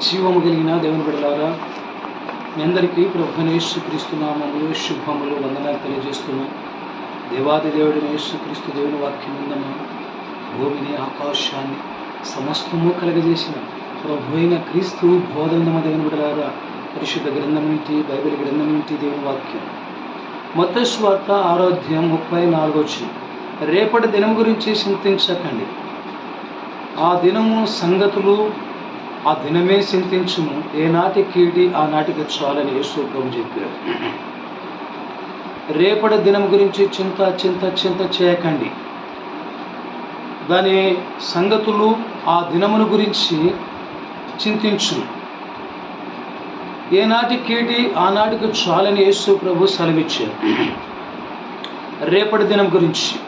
జీవము కలిగిన దేవుని బిడ్డలారా మీ అందరికీ ప్రభునేశ్వ క్రీస్తు నామములు శుభములు వందనాలు తెలియజేస్తున్నాం. దేవాది దేవుడిని యేసుక్రీస్తు దేవుని వాక్యం ఉందన్న భూమిని ఆకాశాన్ని సమస్తము కలగజేసిన ప్రభు అయిన క్రీస్తు బోధనమ దేవుని బిడ్డలారా పరిశుద్ధ గ్రంథం ఏంటి బైబిల్ గ్రంథం ఏంటి దేవుని వాక్యం. మొత్త స్వార్థ ఆరోగ్యం ముప్పై నాలుగు రేపటి దినం గురించి చింతించకండి. ఆ దినము సంగతులు ఆ దినమే చింతించుము. ఏనాటి కీడి ఆనాటికి చాలని యేసు చెప్పారు. రేపటి దినం గురించి చింత చింత చింత చేయకండి. దాని సంగతులు ఆ దినమును గురించి చింతించు ఏనాటి కీటి ఆనాటికి చాలని యేసు ప్రభు సెలవిచ్చారు. రేపటి దినం గురించి.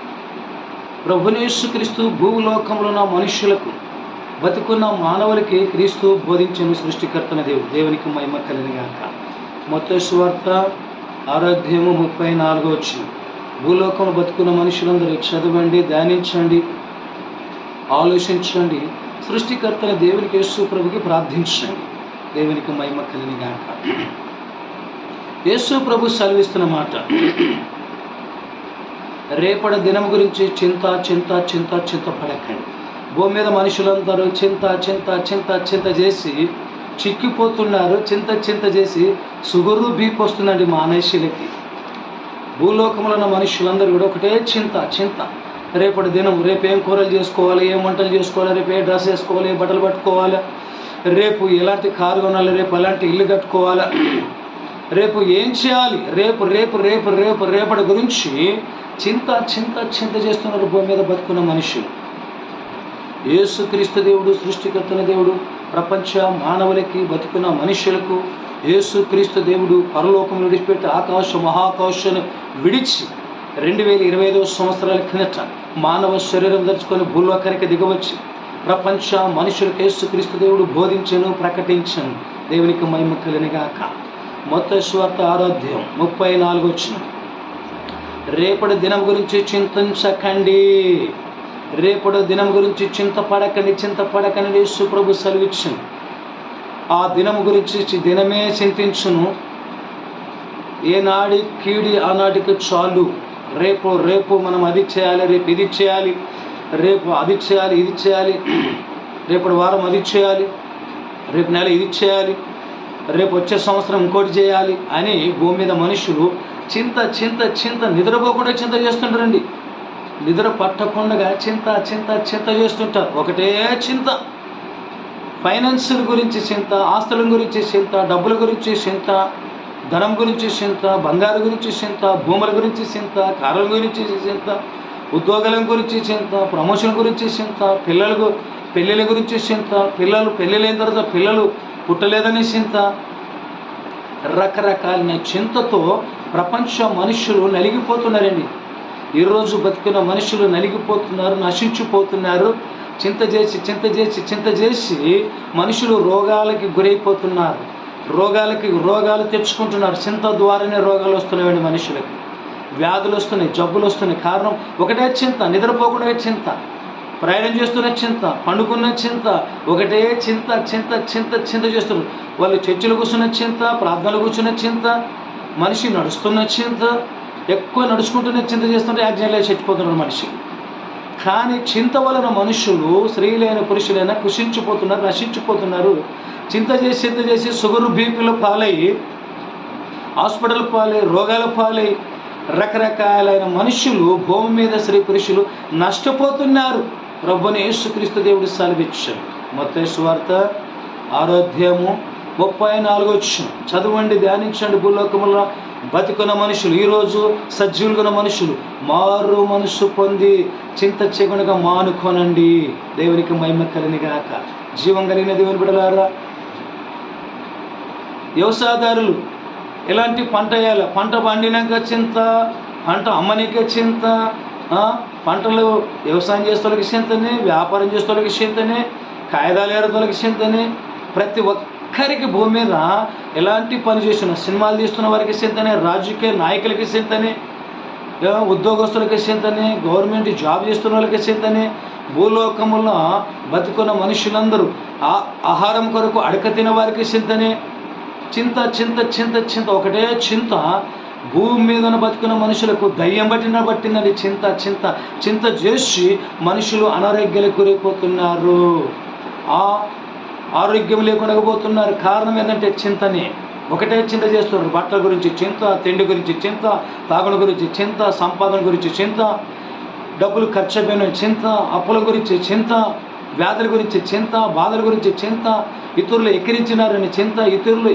ప్రభుని యేసుక్రీస్తు భూలోకంలో ఉన్న మనుషులకు బతుకున్న మానవులకి క్రీస్తు బోధించిన సృష్టికర్తన దేవుడు. దేవునికి మహిమ కలిగినగాక మొత్త స్వార్త ఆరోగ్యము ముప్పై నాలుగో వచ్చి భూలోకంలో బతుకున్న మనుషులందరూ చదవండి ధ్యానించండి ఆలోచించండి. సృష్టికర్తన దేవునికి యేసు ప్రభుకి ప్రార్థించండి. దేవునికి మహిమ కలిగినగాక యేసు ప్రభు సెలవిస్తున్న మాట. రేపటి దినం గురించి చింత చింత చింత చింత పడకండి. భూమి మీద మనుషులందరూ చింత చింత చింత చింత చేసి చిక్కిపోతున్నారు చింత చింత చేసి షుగరు బీపు వస్తుందండి మానేషులకి. భూలోకంలో ఉన్న మనుషులందరూ కూడా ఒకటే చింత చింత. రేపటి దినం రేపు ఏం కూరలు చేసుకోవాలి ఏం వంటలు చేసుకోవాలి రేపు ఏ డ్రెస్ వేసుకోవాలి ఏ బట్టలు పట్టుకోవాలి రేపు ఎలాంటి కారు కొనాలి రేపు ఎలాంటి ఇల్లు కట్టుకోవాలా రేపు ఏం చేయాలి రేపు రేపు రేపు రేపు రేపటి గురించి చింత చింత చింత చేస్తున్నారు భూమి మీద బతుకున్న మనుషులు. యేసుక్రీస్తు దేవుడు సృష్టికర్తన దేవుడు ప్రపంచ మానవులకి బతుకున్న మనుషులకు యేసుక్రీస్తు దేవుడు పరలోకం విడిచిపెట్టి ఆకాశ మహాకాశాన్ని విడిచి రెండు వేల ఇరవై ఐదవ సంవత్సరాల కిందట మానవ శరీరం ధరించుకొని భూలోకానికి దిగవచ్చి ప్రపంచ మనుషులకు యేసుక్రీస్తు దేవుడు బోధించను ప్రకటించను. దేవునికి మహిమ కలినిగాక మొత్త స్వార్థ ఆరోగ్యం ముప్పై నాలుగు వచ్చిన రేపటి దినం గురించి చింతించకండి. రేపటి దినం గురించి చింతపడకండి చింతపడకండి యేసు ప్రభు సెలవిచ్చును. ఆ దినం గురించి దినమే చింతించును. ఏనాడి కీడి ఆనాటికి చాలు. రేపు రేపు మనం అది చేయాలి రేపు ఇది చేయాలి రేపు అది చేయాలి ఇది చేయాలి రేపటి వారం అది చేయాలి రేపు నెల ఇది చేయాలి రేపు వచ్చే సంవత్సరం ఇంకోటి చేయాలి అని భూమి మీద మనుషులు చింత చింత చింత నిద్రపోకుండా చింత చేస్తుంటారండి. నిద్ర పట్టకుండా చింత చింత చింత చేస్తుంటారు ఒకటే చింత ఫైనాన్షియల్ గురించి చింత ఆస్తుల గురించి చింత డబ్బుల గురించి చింత ధనం గురించి చింత బంగారు గురించి చింత భూముల గురించి చింత కారుల గురించి చింత ఉద్యోగాల గురించి చింత ప్రమోషన్ గురించి చింత పిల్లలకు పెళ్ళిళ్ళ గురించి చింత పిల్లలు పెళ్ళిళ్ళైన తర్వాత పిల్లలు పుట్టలేదని చింత రకరకాలైన చింతతో ప్రపంచ మనుషులు నలిగిపోతున్నారండి ఈరోజు బతికిన మనుషులు నలిగిపోతున్నారు నశించిపోతున్నారు. చింత చేసి చింత చేసి చింత చేసి మనుషులు రోగాలకి గురైపోతున్నారు. రోగాలకి రోగాలు తెచ్చుకుంటున్నారు. చింత ద్వారానే రోగాలు వస్తున్నాయండి మనుషులకి. వ్యాధులు వస్తున్నాయి జబ్బులు వస్తున్నాయి. కారణం ఒకటే చింత నిద్రపోకుండా చింత ప్రయాణం చేస్తున్న చింత పండుకున్న చింత ఒకటే చింత చింత చింత చింత చేస్తున్నారు. వాళ్ళు చర్చిలు కూర్చున్న చింత ప్రార్థనలు కూర్చున్న చింత మనిషి నడుస్తున్న చింత ఎక్కువ నడుచుకుంటూనే చింత చేస్తుంటే యాజ్ఞాలే చచ్చిపోతున్నాడు మనిషి. కానీ చింత వలన మనుషులు స్త్రీలైన పురుషులైన కృషించిపోతున్నారు నశించిపోతున్నారు. చింత చేసి చింత చేసి షుగర్ బీపీలు పాలయ్యి హాస్పిటల్ పాలై రోగాల పాలై రకరకాలైన మనుషులు భూమి మీద స్త్రీ పురుషులు నష్టపోతున్నారు. ప్రభుని యేసుక్రీస్తు దేవుడు సెలవిచ్చాడు. మొత్తం సువార్త ఆరోగ్యము ముప్పై నాలుగు వచ్చిన చదవండి ధ్యానించండి భూలోకములో. బతికున్న మనుషులు ఈరోజు సజీవులుగున్న మనుషులు మారు మనసు పొంది చింత చెగునగా మానుకోనండి. దేవునికి మహిమ కలినిగాక జీవం కలిగిన దేవుని బిడలారా వ్యవసాయదారులు ఎలాంటి పంట వేయాల? పంట పండినాక చింత పంట అమ్మనికే చింత పంటలు వ్యవసాయం చేసేవాళ్ళకి చింతనే వ్యాపారం చేసేవాళ్ళకి చింతనే కాగితాలు ఏరేతోళ్ళకి చింతనే ప్రతి ఒక్కరికి భూమి మీద ఎలాంటి పని చేస్తున్న సినిమాలు తీస్తున్న వారికి చింతనే రాజకీయ నాయకులకి చింతనే ఉద్యోగస్తులకి చింతనే గవర్నమెంట్ జాబ్ చేస్తున్న వాళ్ళకి చింతనే భూలోకములో బతుకున్న మనుషులందరూ ఆ ఆహారం కొరకు అడక తిన వారికి చింతనే చింత చింత చింత చింత ఒకటే చింత భూమి మీద బతుకున్న మనుషులకు దయ్యం పట్టిన పట్టిందని చింత చింత చింత చేసి మనుషులు అనారోగ్యాలకు గురైపోతున్నారు. ఆ ఆరోగ్యం లేకుండా పోతున్నారు కారణం ఏంటంటే చింతనే. ఒకటే చింత చేస్తున్నారు. బట్టల గురించి చింత తిండి గురించి చింత తాగుడు గురించి చింత సంపాదన గురించి చింత డబ్బులు ఖర్చు అయిపోయిన చింత అప్పుల గురించి చింత వ్యాధుల గురించి చింత బాధల గురించి చింత ఇతరులు ఎక్కిరించినారని చింత ఇతరులు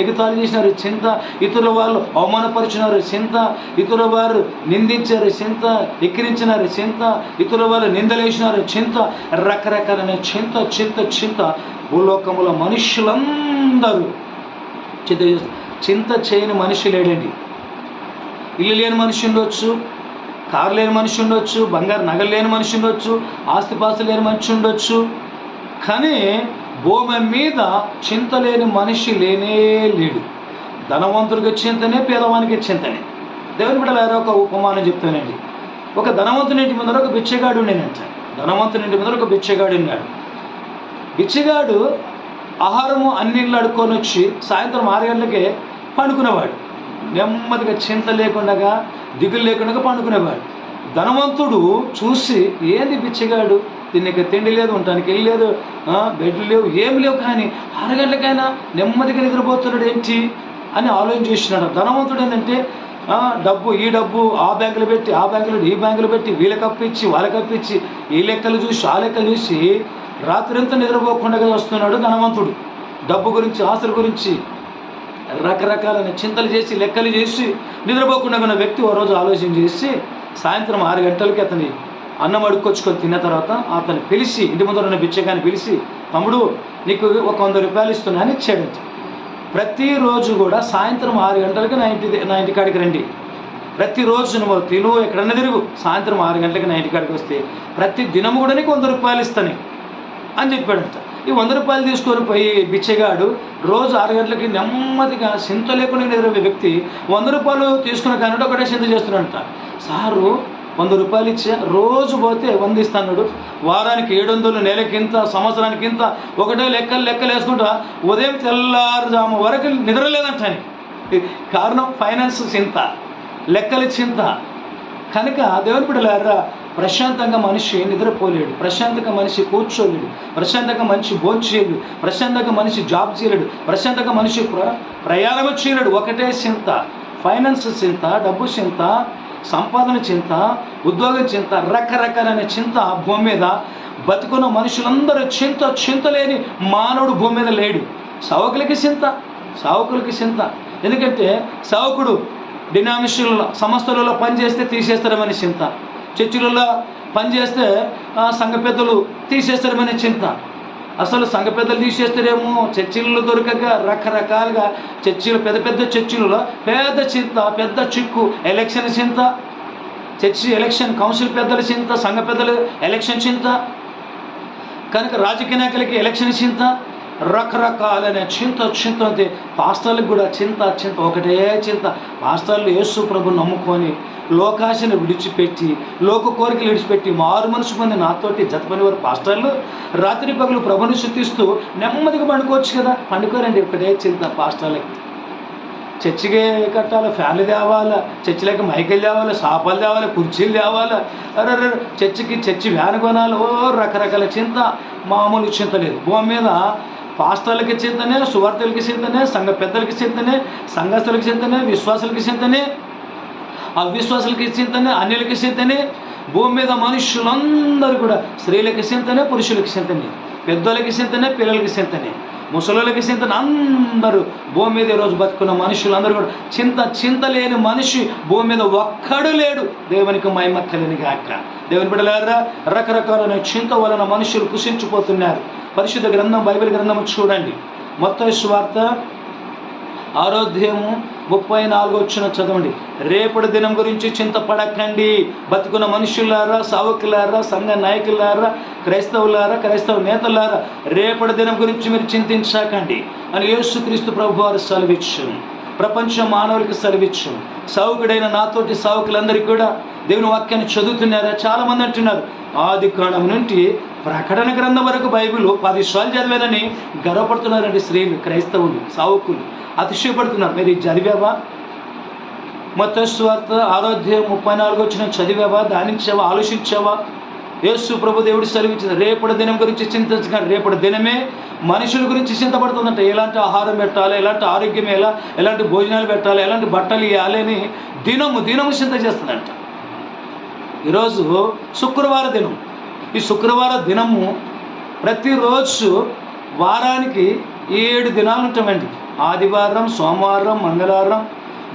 ఎగుతాలు చేసినారు చింత ఇతరుల వాళ్ళు అవమానపరిచినారు చింత ఇతరుల వారు నిందించారు చింత ఎక్కిరించినారు చింత ఇతరుల వాళ్ళు నిందలేసినారు చింత రకరకాలైన చింత చింత చింత భూలోకముల మనుషులందరూ చింత చింత చేయని మనిషి లేడండి. ఇల్లు లేని మనిషి ఉండొచ్చు కారు లేని మనిషి ఉండొచ్చు బంగారు నగలు లేని మనిషి ఉండొచ్చు ఆస్తిపాస్తులు లేని మనిషి ఉండొచ్చు. కానీ భూమి మీద చింత లేని మనిషి లేనే లేడు. ధనవంతుడికి చింతనే పేదవానికి చింతనే. దేవుని బిడ్డలారా ఒక ఉపమానం చెప్తానండి. ఒక ధనవంతుని ఇంటి ముందర ఒక బిచ్చగాడు ఉండేనంట. ధనవంతుని ఇంటి ముందర ఒక బిచ్చగాడు ఉన్నాడు. బిచ్చగాడు ఆహారము అన్నిళ్ళు అడుక్కొని వచ్చి సాయంత్రం ఆరు గంటలకే పండుకునేవాడు. నెమ్మదిగా చింత లేకుండా దిగులు లేకుండా పండుకునేవాడు. ధనవంతుడు చూసి ఏంది బిచ్చగాడు? దీనికి తిండి లేదు ఉండటానికి వెళ్ళి లేదు బెడ్లు లేవు ఏమి లేవు కానీ అరగంటలకైనా నెమ్మదిగా నిద్రపోతున్నాడు ఏంటి? అని ఆలోచన ధనవంతుడు ఏంటంటే డబ్బు ఈ డబ్బు ఆ బ్యాంకులు పెట్టి ఆ బ్యాంకులు ఈ బ్యాంకులో పెట్టి వీళ్ళకి అప్పించి వాళ్ళకి అప్పించి ఈ లెక్కలు చూసి ఆ లెక్కలు చూసి రాత్రింతా నిద్రపోకుండా వస్తున్నాడు ధనవంతుడు. డబ్బు గురించి ఆస్తుల గురించి రకరకాలైన చింతలు చేసి లెక్కలు చేసి నిద్రపోకుండా ఉన్న వ్యక్తి ఓ రోజు ఆలోచన చేసి సాయంత్రం ఆరు గంటలకి అతని అన్నం అడుక్కొచ్చుకొని తిన్న తర్వాత అతను పిలిచి ఇంటి ముందర ఉన్న బిచ్చగాని పిలిచి తమ్ముడు నీకు ఒక వంద రూపాయలు ఇస్తున్నా అని ఇచ్చాడంట ప్రతిరోజు కూడా సాయంత్రం ఆరు గంటలకి నా ఇంటి నా ఇంటికాడికి రండి. ప్రతిరోజు నువ్వు తిను ఎక్కడన్నా తిరుగు. సాయంత్రం ఆరు గంటలకి నా ఇంటికాడికి వస్తే ప్రతి దినము కూడా నీకు వంద రూపాయలు ఇస్తాను. అని చెప్పాడంట ఈ వంద రూపాయలు తీసుకొని పోయి బిచ్చగాడు రోజు ఆరు గంటలకి నెమ్మదిగా చింత లేకుండా నిద్రపోయే వ్యక్తి వంద రూపాయలు తీసుకున్న కానీ ఒకటే చింత చేస్తున్నాడంట. సారు వంద రూపాయలు ఇచ్చా రోజు పోతే వంద ఇస్తాడు వారానికి ఏడు వందలు నెలకింత సంవత్సరానికి ఇంత ఒకటే లెక్కలు లెక్కలు వేసుకుంటా ఉదయం తెల్లారుజాము వరకు నిద్రలేదంట ఆయన. కారణం ఫైనాన్స్ చింత లెక్కల చింత. కనుక దేవుని బిడ్డలారా ప్రశాంతంగా మనిషి నిద్రపోలేడు. ప్రశాంతంగా మనిషి కూర్చోలేడు. ప్రశాంతంగా మనిషి భోంచేయలేడు ప్రశాంతంగా మనిషి జాబ్ చేయలేడు. ప్రశాంతంగా మనిషి ప్ర ప్రయాణం చేయలేడు. ఒకటే చింత. ఫైనాన్స్ చింత డబ్బు చింత సంపాదన చింత ఉద్యోగం చింత రకరకాలైన చింత భూమి మీద బతుకున్న మనుషులందరూ చింత చింత లేని మానవుడు భూమి మీద లేడు. సావుకులకి చింత సావుకులకి చింత. ఎందుకంటే సావుకుడు డినామినేషన్ల సంస్థలలో పనిచేస్తే తీసేస్తారమని చింత. చర్చిలలో పనిచేస్తే సంఘ పెద్దలు తీసేస్తారమనే చింత. అసలు సంఘ పెద్దలు తీసేస్తారేమో? చర్చిలలో దొరకక రకరకాలుగా చర్చిలు పెద్ద పెద్ద చర్చిలలో పెద్ద చింత పెద్ద చిక్కు ఎలక్షన్ చింత. చర్చి ఎలక్షన్ కౌన్సిల్ పెద్దల చింత సంఘ పెద్దలు ఎలక్షన్ చింత. కనుక రాజకీయ నాయకులకి ఎలక్షన్ చింత. రకరకాలైన చింత చింత అంటే పాస్టర్లకు కూడా చింత చింత ఒకటే చింత. పాస్టర్లు యేసు ప్రభు నమ్ముకొని లోకాశను విడిచిపెట్టి లోక కోరికలు విడిచిపెట్టి మారు మనసు పొంది నాతోటి జతపని వారు పాస్టర్లు. రాత్రి పగలు ప్రభుని శుద్ధిస్తూ నెమ్మదిగా పండుకోవచ్చు కదా? పండుకోరండి ఒకటే చింత పాస్టర్లకి. చర్చికి కట్టాలి ఫ్యాన్లు తేవాలా చర్చిలోకి మైకలు తేవాలి సాపాలు తేవాలి కుర్చీలు తేవాలా. అరే చర్చికి చర్చి వ్యాన్ కొనాలి. ఓ రకరకాల చింత. మామూలు చింత లేదు. భూమి మీద పాస్టర్లకి చెందనే సువార్తలకి చింతనే సంఘ పెద్దలకి చెందనే సంఘస్థులకి చింతనే విశ్వాసులకి చింతనే అవిశ్వాసులకి చింతనే అన్యులకి చింతనే భూమి మీద మనుషులందరూ కూడా స్త్రీలకి చింతనే పురుషులకి చింతనే పెద్దలకి చింతనే పిల్లలకి చింతనే ముసలులకి చింతన అందరూ భూమి మీద ఈరోజు బతుకున్న మనుషులందరూ కూడా చింత చింత లేని మనిషి భూమి మీద ఒక్కడు లేడు. దేవునికి మైమక్కలేని గాక. దేవుని బిడ్డలారా రకరకాలైన చింత వలన మనుషులు కుషించిపోతున్నారు. పరిశుద్ధ గ్రంథం బైబిల్ గ్రంథం చూడండి. మొత్తం స్వార్త ఆరోధ్యము ముప్పై నాలుగు వచ్చిన చదవండి. రేపటి దినం గురించి చింతపడకండి. బతుకున్న మనుషులారా సావకులారా సంఘ నాయకులారా క్రైస్తవులారా క్రైస్తవ నేతలారా రేపటి దినం గురించి మీరు చింతించకండి. అని యేసుక్రీస్తు ప్రభు వారు సెలవిచ్చారు ప్రపంచ మానవులకి సెలవిచ్చు సావుకుడైన నాతోటి సావుకులందరికీ కూడా దేవుని వాక్యాన్ని చదువుతున్నారా. చాలా మంది అంటున్నారు ఆది కాలం నుండి ప్రకటన గ్రంథం వరకు బైబిల్ పది సార్లు చదివేదని గర్వపడుతున్నారండి స్త్రీలు క్రైస్తవులు సావుకులు. అతిశయపడుతున్నారు. మీరు చదివావా? మొత్తం స్వార్థ ఆరోగ్యం ముప్పై నాలుగు వచ్చిన చదివావా? దానించావా ఆలోచించావా? యేసు ప్రభు దేవుడు సెలవిచ్చింది రేపటి దినం గురించి చింతించగా రేపటి దినమే మనుషుల గురించి చింతపడుతుందంట. ఎలాంటి ఆహారం పెట్టాలి? ఎలాంటి ఆరోగ్యం ఎలా? ఎలాంటి భోజనాలు పెట్టాలి? ఎలాంటి బట్టలు ఇవ్వాలి అని దినము దినము చింత చేస్తుందంట. ఈరోజు శుక్రవార దినం. ఈ శుక్రవార దినము ప్రతిరోజు వారానికి ఏడు దినాలు ఉంటామండి. ఆదివారం సోమవారం మంగళవారం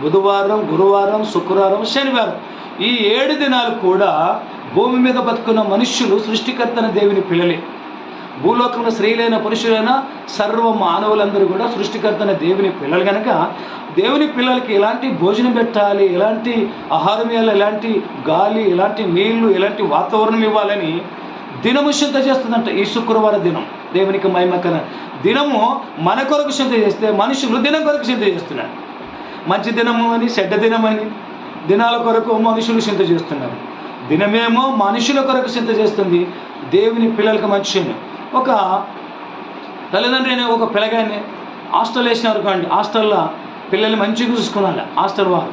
బుధవారం గురువారం శుక్రవారం శనివారం. ఈ ఏడు దినాలు కూడా భూమి మీద బతుకున్న మనుష్యులు సృష్టికర్తన దేవుని పిల్లలే. భూలోకంలో స్త్రీలైన పురుషులైన సర్వ మానవులందరూ కూడా సృష్టికర్తన దేవుని పిల్లలు కనుక దేవుని పిల్లలకి ఎలాంటి భోజనం పెట్టాలి ఎలాంటి ఆహారం ఇవ్వాలి ఎలాంటి గాలి ఎలాంటి నీళ్ళు ఎలాంటి వాతావరణం ఇవ్వాలని దినము చింత చేస్తుందంట. ఈ శుక్రవార దినం. దేవునికి మహిమకర దినము మన కొరకు శుద్ధ చేస్తే మనుషులు దినం కొరకు శుద్ధ చేస్తున్నారు. మంచి దినము అని చెడ్డ దినమని దినాల కొరకు మనుషులు చింత చేస్తున్నారు. దినమేమో మనుషుల కొరకు చింత చేస్తుంది. దేవుని పిల్లలకి మంచి ఒక తల్లిదండ్రి అనే ఒక పిల్లగాన్ని హాస్టల్ వేసినారు కాండి హాస్టల్లో పిల్లల్ని మంచిగా చూసుకోవాలి హాస్టల్ వారు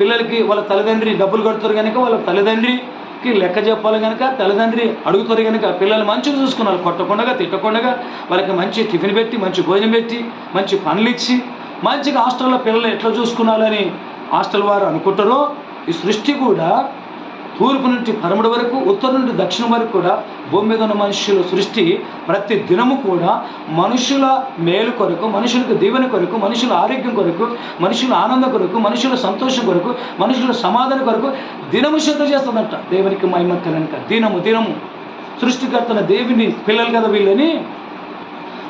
పిల్లలకి వాళ్ళ తల్లిదండ్రి డబ్బులు కడుతారు కనుక వాళ్ళ తల్లిదండ్రి తల్లిదండ్రికి లెక్క చెప్పాలి కనుక తల్లిదండ్రి అడుగుతారు కనుక పిల్లలు మంచిగా చూసుకున్నారు కొట్టకుండా తిట్టకుండా వాళ్ళకి మంచి టిఫిన్ పెట్టి మంచి భోజనం పెట్టి మంచి పనులు ఇచ్చి మంచిగా హాస్టల్లో పిల్లలు ఎట్లా చూసుకున్నారని హాస్టల్ వారు అనుకుంటారో ఈ సృష్టి కూడా తూర్పు నుండి పరముడు వరకు ఉత్తరం నుండి దక్షిణం వరకు కూడా భూమి మీద ఉన్న మనుషుల సృష్టి ప్రతి దినము కూడా మనుషుల మేలు కొరకు మనుషులకు దీవెన కొరకు మనుషుల ఆరోగ్యం కొరకు మనుషుల ఆనందం కొరకు మనుషుల సంతోషం కొరకు మనుషుల సమాధానం కొరకు దినము శ్రద్ధ చేస్తుందంట. దేవునికి మహిమ కనుక దినము దినము. సృష్టికర్తన దేవుని పిల్లలు కదా వీళ్ళని?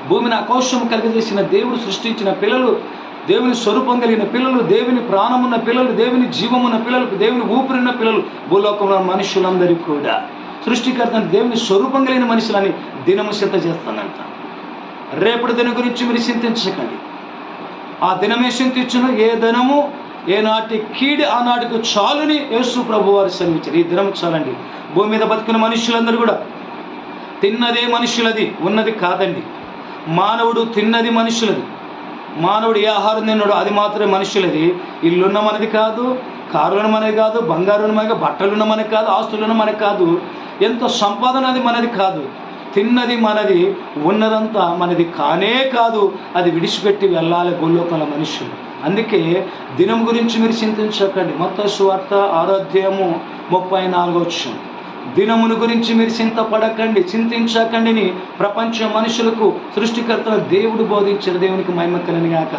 భూమిని అకౌషం కలిగజేసిన దేవుడు సృష్టించిన పిల్లలు దేవుని స్వరూపం కలిగిన పిల్లలు దేవుని ప్రాణమున్న పిల్లలు దేవుని జీవమున్న పిల్లలు దేవుని ఊపిరిన్న పిల్లలు భూలోకంలో ఉన్న మనుషులందరికీ కూడా. సృష్టికర్త దేవుని స్వరూపం కలిగిన మనుషులని దినము సిద్ధ చేస్తానంట రేపటి దినం గురించి మీరు చింతించకండి. ఆ దినమే చింతించును. ఏ దినము? ఏనాటి కీడి ఆనాటికి చాలుని యేసు ప్రభు వారు సెలవిచ్చారు. ఈ దినం చాలండి. భూమి మీద బతికిన మనుషులందరూ కూడా తిన్నదే మనుషులది ఉన్నది కాదండి. మానవుడు తిన్నది మనుషులది. మానవుడు ఏ ఆహారం తిన్నాడో అది మాత్రమే మనుషులది ఇల్లున్న మనది కాదు కారున్న మనది కాదు బంగారు ఉన్న మనది బట్టలున్న మనది కాదు ఆస్తులున్న మనది కాదు. ఎంతో సంపాదన అది మనది కాదు. తిన్నది మనది ఉన్నదంతా మనది కానే కాదు. అది విడిచిపెట్టి వెళ్ళాలి భూలోకంలో మనుషులు అందుకే దినం గురించి మీరు చింతించకండి. మొత్తం సువార్త ఆరోగ్యము ముప్పై నాలుగో వచ్చింది దినమును గురించి మీరు చింతపడకండి చింతించకండిని ప్రపంచ మనుషులకు సృష్టికర్తను దేవుడు బోధించిన దేవునికి మహిమ కలనిగాక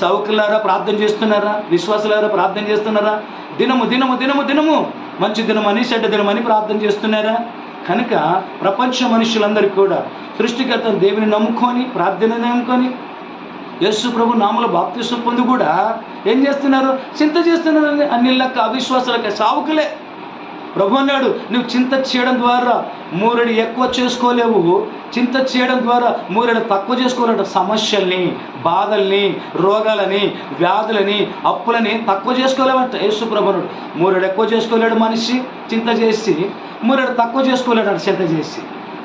సౌకులారా ప్రార్థన చేస్తున్నారా? విశ్వాసులారా ప్రార్థన చేస్తున్నారా? దినము దినము దినము దినము మంచి దినమని చెడ్డ దినమని ప్రార్థన చేస్తున్నారా? కనుక ప్రపంచ మనుషులందరికీ కూడా సృష్టికర్త దేవుని నమ్ముకొని ప్రార్థన నమ్ముకొని యేసు ప్రభు నామల బాప్తిసం పొంది కూడా ఏం చేస్తున్నారు? చింత చేస్తున్నారు. అన్ని లెక్క అవిశ్వాసాలకి సావుకులే. ప్రభు అన్నాడు నువ్వు చింత చేయడం ద్వారా మూరడు ఎక్కువ చేసుకోలేవు. చింత చేయడం ద్వారా మూరెడు తక్కువ చేసుకోలేట సమస్యల్ని బాధల్ని రోగాలని వ్యాధులని అప్పులని తక్కువ చేసుకోలేవంట. యేసు ప్రభునుడు మూరెడు ఎక్కువ చేసుకోలేడు మనిషి చింత చేసి మూరడు తక్కువ చేసుకోలేడు అంట చింత చేసి.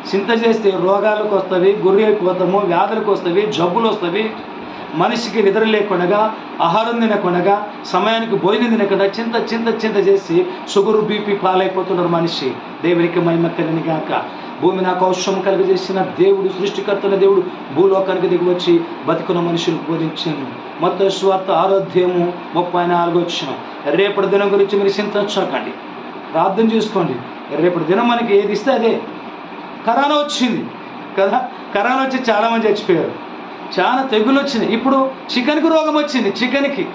చింత చేస్తే రోగాలకు వస్తుంది గురి అయిపోతాము వ్యాధులకు వస్తుంది జబ్బులు వస్తుంది మనిషికి నిద్ర లేకుండా ఆహారం తినకుండా సమయానికి భోజనం తినకుండా చింత చింత చింత చేసి షుగరు బీపీ పాలైపోతున్నారు మనిషి. దేవునికి మహిమ కలిగిన గాక. నాకు అవసరం కలిగజేసిన దేవుడు సృష్టికర్తన దేవుడు భూలోకానికి దిగి వచ్చి బతుకున్న మనుషులు బోధించాను మొత్తం స్వార్థ ఆరోగ్యము ముప్పై నాలుగు వచ్చిన రేపటి దినం గురించి మీరు చింతించకండి ప్రార్థన చేసుకోండి. రేపటి దినం మనకి ఏది ఇస్తే అదే. కరోనా వచ్చింది. కదా? కరోనా వచ్చి చాలామంది చచ్చిపోయారు. చాలా తెగులు వచ్చినాయి ఇప్పుడు చికెన్కి రోగం వచ్చింది చికెన్కి.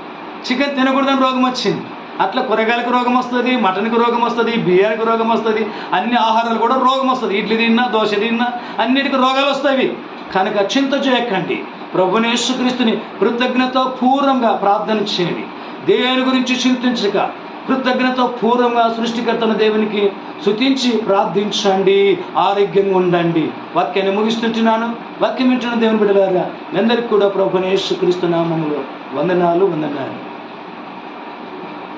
చికెన్ తినకూడదని రోగం వచ్చింది. అట్లా కూరగాయలకు రోగం వస్తుంది మటన్కి రోగం వస్తుంది బియ్యానికి రోగం వస్తుంది అన్ని ఆహారాలు కూడా రోగం వస్తుంది. ఇడ్లీ తిన్నా దోశ తిన్నా అన్నిటికీ రోగాలు వస్తాయి. కనుక చింత చేయకండి. ప్రభునేశ్వక్రీస్తుని కృతజ్ఞత పూర్వంగా ప్రార్థన చేయండి. దేని గురించి చింతించక? కృతజ్ఞత పూర్వంగా సృష్టికర్తన దేవునికి శుతించి ప్రార్థించండి ఆరోగ్యంగా ఉండండి. వాక్యాన్ని ముగిస్తుంటున్నాను. వాక్యం వింటున్న దేవుని బిడ్డలారా అందరికీ కూడా ప్రభునేశ్వరిస్తున్నామములు వందనాలు వందనాలు.